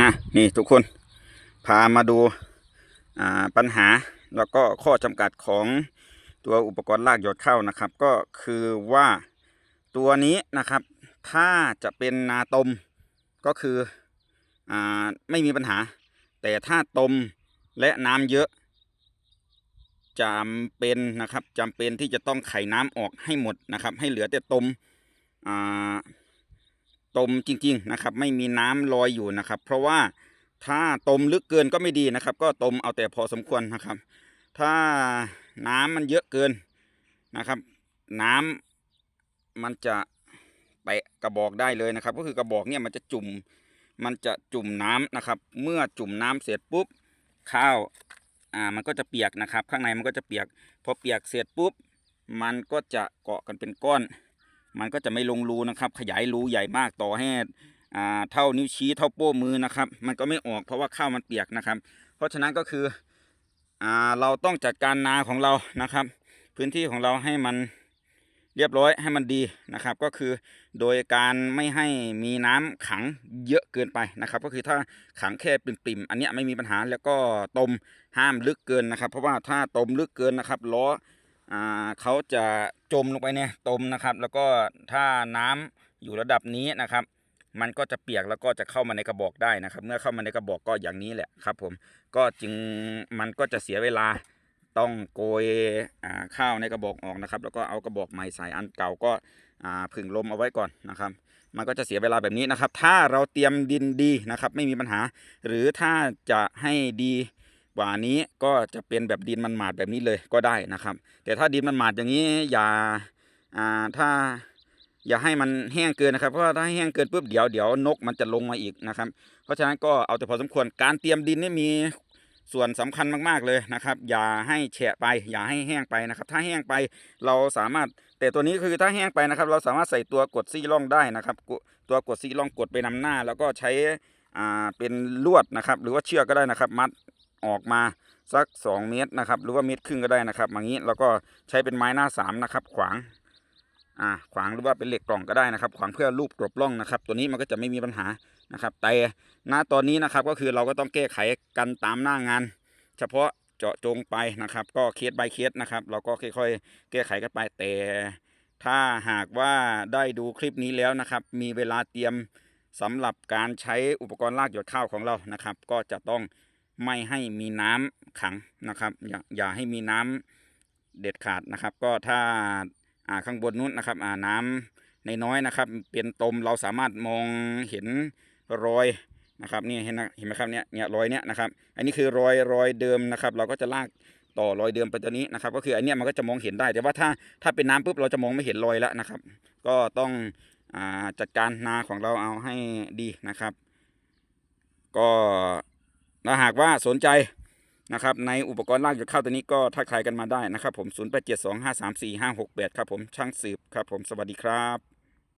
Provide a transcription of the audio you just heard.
อะนี่ทุกคนพามาดูอ่าปัญหาแล้วก็ข้อจำกัดของตัวอุปกรณ์ลากหยอดข้านะครับ ก็คือว่าตัวนี้นะครับ ถ้าจะเป็นนาตมก็คืออ่าไม่มีปัญหา แต่ถ้าตมและน้ำเยอะจำเป็นนะครับจำเป็นที่จะต้องไขน้ำออกให้หมดนะครับ ให้เหลือแต่ตมอ่า ตมจริงๆนะครับ ไม่มีน้ำลอยอยู่นะครับ เพราะว่าถ้าตมลึกเกินก็ไม่ดีนะครับ ก็ตมเอาแต่พอสมควรนะครับ ถ้าน้ำมันเยอะเกินนะครับ น้ำมันจะแปะกระบอกได้เลยนะครับ ก็คือกระบอกเนี่ยมันจะจุ่มมันจะจุ่มน้ำนะครับ เมื่อจุ่มน้ำเสร็จปุ๊บข้าวอ่ามันก็จะเปียกนะครับ ข้างในมันก็จะเปียกพอเปียกเสร็จปุ๊บมันก็จะเกาะกันเป็นก้อน มันก็จะไม่ลงรูนะครับ ขยายรูใหญ่มากต่อให้อ่าเท่านิ้วชี้เท่าโป้มือนะครับ มันก็ไม่ออกเพราะว่าข้าวมันเปียกนะครับ เพราะฉะนั้นก็คืออ่าเราต้องจัดการนาของเรานะครับ พื้นที่ของเราให้มันเรียบร้อยให้มันดีนะครับ ก็คือโดยการไม่ให้มีน้ำขังเยอะเกินไปนะครับ ก็คือถ้าขังแค่ปิ่มๆอันนี้ไม่มีปัญหาแล้วก็ตมห้ามลึกเกินนะครับ เพราะว่าถ้าตมลึกเกินนะครับล้อ เขาจะจมลงไปเนี่ยตมนะครับ แล้วก็ถ้าน้ำอยู่ระดับนี้นะครับ มันก็จะเปียกแล้วก็จะเข้ามาในกระบอกได้นะครับ เมื่อเข้ามาในกระบอกก็อย่างนี้แหละครับ ผมก็จึงมันก็จะเสียเวลาต้องโกยข้าวในกระบอกออกนะครับ แล้วก็เอากระบอกใหม่ใส่อันเก่าก็ผึ่งลมเอาไว้ก่อนนะครับ มันก็จะเสียเวลาแบบนี้นะครับ ถ้าเราเตรียมดินดีนะครับ ไม่มีปัญหา หรือถ้าจะให้ดี กว่านี้ก็จะเป็นแบบดินมันหมาดแบบนี้เลยก็ได้นะครับ แต่ถ้าดินมันหมาดอย่างนี้อย่าอ่าถ้าอย่าให้มันแห้งเกินนะครับ เพราะถ้าแห้งเกินปุ๊บเดี๋ยวเดี๋ยวนกมันจะลงมาอีกนะครับ เพราะฉะนั้นก็เอาแต่พอสมควรการเตรียมดินนี่มีส่วนสำคัญมากๆเลยนะครับ อย่าให้แฉะไปอย่าให้แห้งไปนะครับ ถ้าแห้งไปเราสามารถ แต่ตัวนี้คือถ้าแห้งไปนะครับ เราสามารถใส่ตัวกดซี่ล่องได้นะครับ ตัวกดซี่ล่องกดไปนำหน้า แล้วก็ใช้อ่าเป็นลวดนะครับ หรือว่าเชือกก็ได้นะครับ มัด ออกมาสัก 2 เมตรนะครับ หรือว่าเมตรครึ่งก็ได้นะครับอย่างนี้แล้วก็ใช้เป็นไม้หน้าสามนะครับ ขวางอ่าขวางหรือว่าเป็นเหล็กกล่องก็ได้นะครับ ขวางเพื่อรูปกลบล่องนะครับ ตัวนี้มันก็จะไม่มีปัญหานะครับ แต่ณตอนนี้นะครับก็คือเราก็ต้องแก้ไขกันตามหน้างาน เฉพาะเจาะจงไปนะครับ ก็เคส by เคสนะครับ เราก็ค่อยๆ แก้ไขกันไปแต่ ถ้าหากว่าได้ดูคลิปนี้แล้วนะครับ มีเวลาเตรียมสำหรับการใช้อุปกรณ์ลากหยดข้าวของเรานะครับ ก็จะต้อง ไม่ให้มีน้ำขังนะครับ อย่าอย่าให้มีน้ำเด็ดขาดนะครับ ก็ถ้าอ่าข้างบนนู้นนะครับอ่าน้ำในน้อยนะครับ เป็นตมเราสามารถมองเห็นรอยนะครับนี่เห็นเห็นไหมครับเนี่ยเนี่ยรอยเนี้ยนะครับ อันนี้คือรอยรอยเดิมนะครับ เราก็จะลากต่อรอยเดิมไปตัวนี้นะครับ ก็คืออันเนี้ยมันก็จะมองเห็นได้ แต่ว่าถ้าถ้าเป็นน้ำปุ๊บเราจะมองไม่เห็นรอยแล้วนะครับ ก็ต้องอาจัดการนาของเราเอาให้ดีนะครับ ก็ ถ้าหากว่าสนใจนะครับในอุปกรณ์ลากหยดข้าวตัวนี้ก็ทักทายกันมาได้นะครับผม 0872534568 ครับผมช่างสืบครับผมสวัสดีครับ